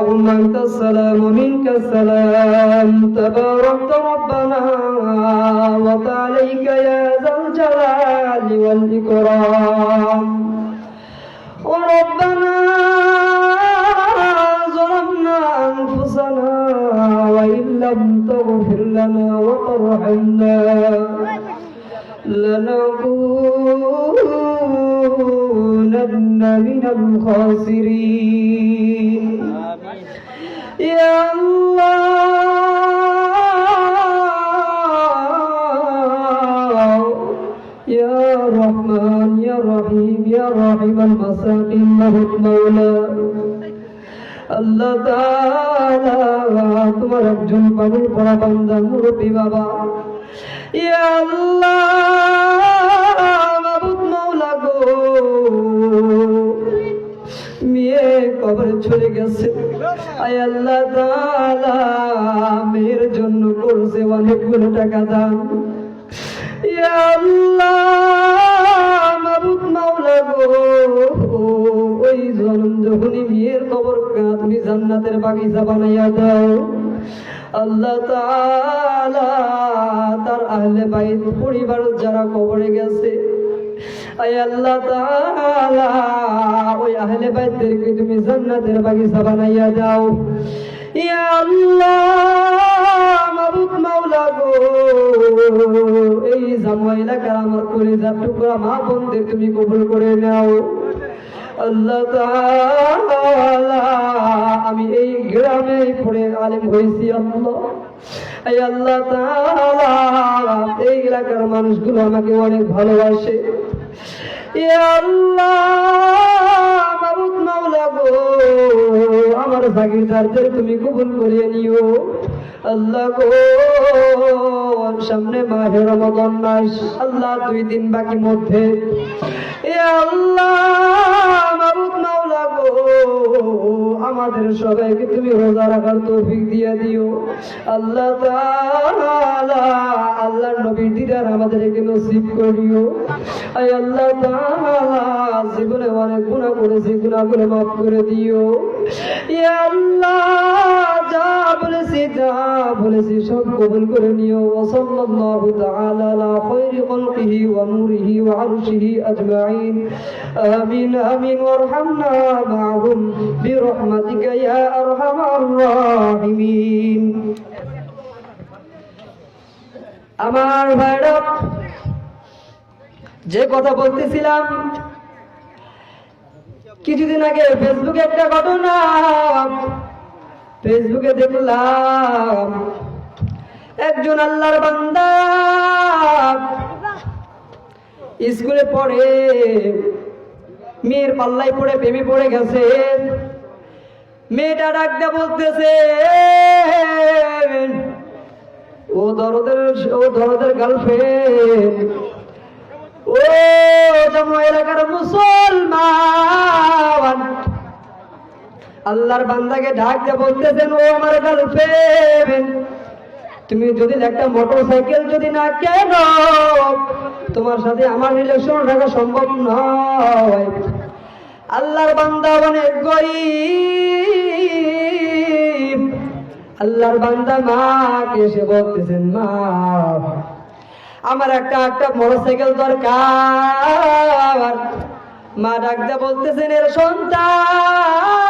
اللهم أنت السلام منك السلام. تباركت ربنا وتعاليك يا ذا الجلال والإكرام. وربنا ظلمنا أنفسنا وإن لم تغفر لنا وترحمنا لنكونن من الخاسرين. يا الله يا رحمن يا رحيم يا رحيم المساكين له المولى আল্লাহ তাআলা তোমার একজন পাগল পড়া বান্দা মুরব্বী বাবা ইয়া আল্লাহ মাবুদ মাওলা গো মেয়ে কবরে চলে গেছে আয় আল্লাহ তাআলা মেয়ের জন্য করছে অনেকগুলো টাকা দান ইয়া আল্লাহ, মাবুদ মাওলা গো। ওই জনম যখনই মেয়ের কবর তুমি জান্নাতের বাগিচা বানাইয়া দাও। আল্লাহ তাআলা তার আহলে বাইত পরিবার যারা কবরে গেছে ওই তুমি জান্নাতের বাগিচা বানাইয়া দাও। ইয়া আল্লাহ মাওলা গো, এই জামা এলাকার আমার কলিজার টুকরা মা বোনদের তুমি কবুল করে নাও। আমি এই গ্রামে পড়ে আলেম হয়েছি, আল্লাহ। এই এলাকার মানুষগুলো আমাকে অনেক ভালোবাসে। আমার জাগিরদারদের তুমি কবুল করিয়ে নিও। আল্লাহ গো সামনে মাহের রমাদান মাস, আল্লাহ দুই দিন বাকি মধ্যে। এ আল্লাহ আমাদের সবাইকে তুমি রোজা রাখার তৌফিক দিয়ে দিও। আল্লাহ তাআলা আল্লাহর নবীর দিদার আমাদেরকে নসিব করিও। আয় আল্লাহ জীবনে অনেক গুনাহ করেছি, গুনাহগুলো মাফ করে দিও। আল্লাহ বলেছি, সব কবুল করে নিও। ওয়া সাল্লাল্লাহু তাআলা আলা খায়রি খালকিহি ওয়া নূরিহি ওয়া আরশিহি আজমাইন। আমিন আমিন, ওয়ারহামনা বিরহমাতিকা ইয়া আরহামার রাহিমিন। আমার ভাইরা, যে কথা বলতেছিলাম, কিছুদিন আগে ফেসবুকে একটা ঘটনা ফেসবুকে দেখলাম একজন আল্লাহর বান্দা স্কুলে পড়ে, মেয়ের পাল্লাই পড়ে, প্রেমে পড়ে গেছে। মেয়েটা ডাকতে বলতেছে, ও দরদের ও দরদের গার্লফ্রেন্ড ও জম্মু এলাকার মুসলমান। আল্লাহর বান্দাকে ডাক দিয়ে বলতেছেন, ও আমার গার্লফ্রেন্ড তুমি যদি একটা মোটর সাইকেল যদি না কেন, তোমার সাথে আমার রিলেশন রাখা সম্ভব নয়। আল্লাহর বান্দা অনেক গরিব। আল্লাহর বান্দা মাকে এসে বলতেছেন, মা, আমার একটা একটা মোটরসাইকেল দরকার। মা ডাকতে বলতেছেন, এর সন্তান